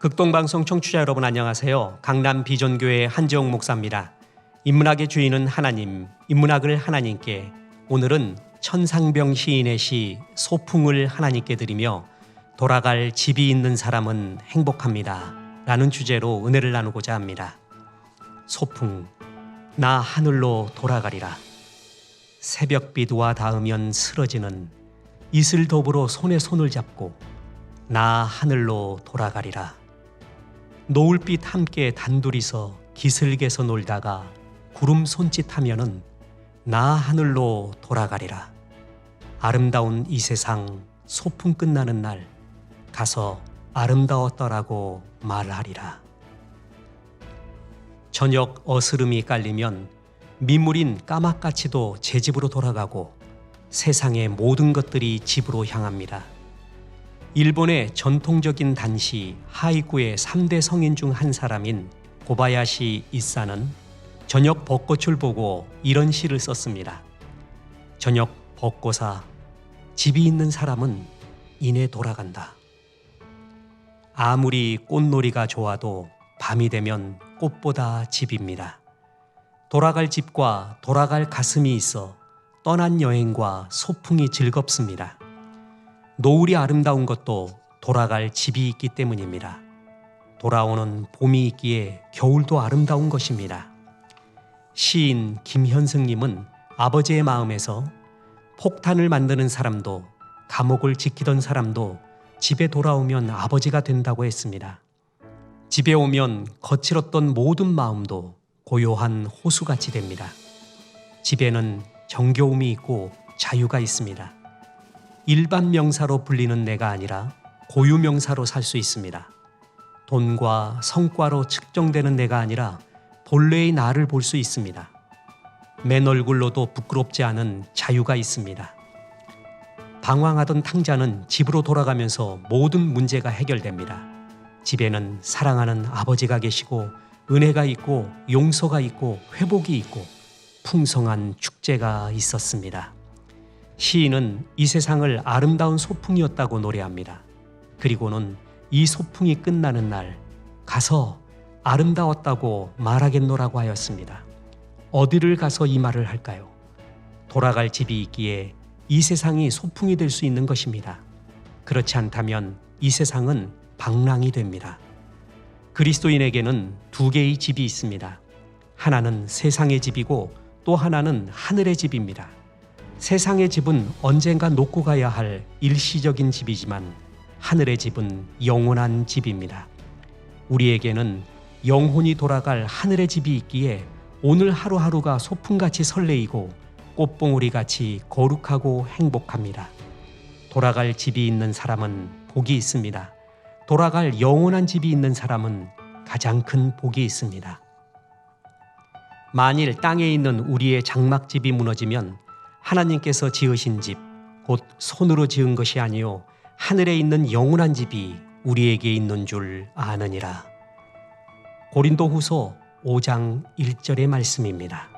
극동방송 청취자 여러분 안녕하세요. 강남 비전교회 한재홍 목사입니다. 인문학의 주인은 하나님, 인문학을 하나님께 오늘은 천상병 시인의 시 소풍을 하나님께 드리며 돌아갈 집이 있는 사람은 행복합니다. 라는 주제로 은혜를 나누고자 합니다. 소풍, 나 하늘로 돌아가리라. 새벽비와 닿으면 쓰러지는 이슬 더불어 손에 손을 잡고 나 하늘로 돌아가리라. 노을빛 함께 단둘이서 기슭에서 놀다가 구름 손짓하면은 나 하늘로 돌아가리라. 아름다운 이 세상 소풍 끝나는 날 가서 아름다웠더라고 말하리라. 저녁 어스름이 깔리면 민물인 까마까치도 제 집으로 돌아가고 세상의 모든 것들이 집으로 향합니다. 일본의 전통적인 단시 하이쿠의 3대 성인 중 한 사람인 고바야시 이사는 저녁 벚꽃을 보고 이런 시를 썼습니다. 저녁 벚꽃아 집이 있는 사람은 이내 돌아간다. 아무리 꽃놀이가 좋아도 밤이 되면 꽃보다 집입니다. 돌아갈 집과 돌아갈 가슴이 있어 떠난 여행과 소풍이 즐겁습니다. 노을이 아름다운 것도 돌아갈 집이 있기 때문입니다. 돌아오는 봄이 있기에 겨울도 아름다운 것입니다. 시인 김현승님은 아버지의 마음에서 폭탄을 만드는 사람도 감옥을 지키던 사람도 집에 돌아오면 아버지가 된다고 했습니다. 집에 오면 거칠었던 모든 마음도 고요한 호수같이 됩니다. 집에는 정겨움이 있고 자유가 있습니다. 일반 명사로 불리는 내가 아니라 고유 명사로 살 수 있습니다. 돈과 성과로 측정되는 내가 아니라 본래의 나를 볼 수 있습니다. 맨 얼굴로도 부끄럽지 않은 자유가 있습니다. 방황하던 탕자는 집으로 돌아가면서 모든 문제가 해결됩니다. 집에는 사랑하는 아버지가 계시고 은혜가 있고 용서가 있고 회복이 있고 풍성한 축제가 있었습니다. 시인은 이 세상을 아름다운 소풍이었다고 노래합니다. 그리고는 이 소풍이 끝나는 날 가서 아름다웠다고 말하겠노라고 하였습니다. 어디를 가서 이 말을 할까요? 돌아갈 집이 있기에 이 세상이 소풍이 될 수 있는 것입니다. 그렇지 않다면 이 세상은 방랑이 됩니다. 그리스도인에게는 두 개의 집이 있습니다. 하나는 세상의 집이고 또 하나는 하늘의 집입니다. 세상의 집은 언젠가 놓고 가야 할 일시적인 집이지만 하늘의 집은 영원한 집입니다. 우리에게는 영혼이 돌아갈 하늘의 집이 있기에 오늘 하루하루가 소풍같이 설레이고 꽃봉오리 같이 거룩하고 행복합니다. 돌아갈 집이 있는 사람은 복이 있습니다. 돌아갈 영원한 집이 있는 사람은 가장 큰 복이 있습니다. 만일 땅에 있는 우리의 장막집이 무너지면 하나님께서 지으신 집, 곧 손으로 지은 것이 아니요 하늘에 있는 영원한 집이 우리에게 있는 줄 아느니라. 고린도후서 5장 1절의 말씀입니다.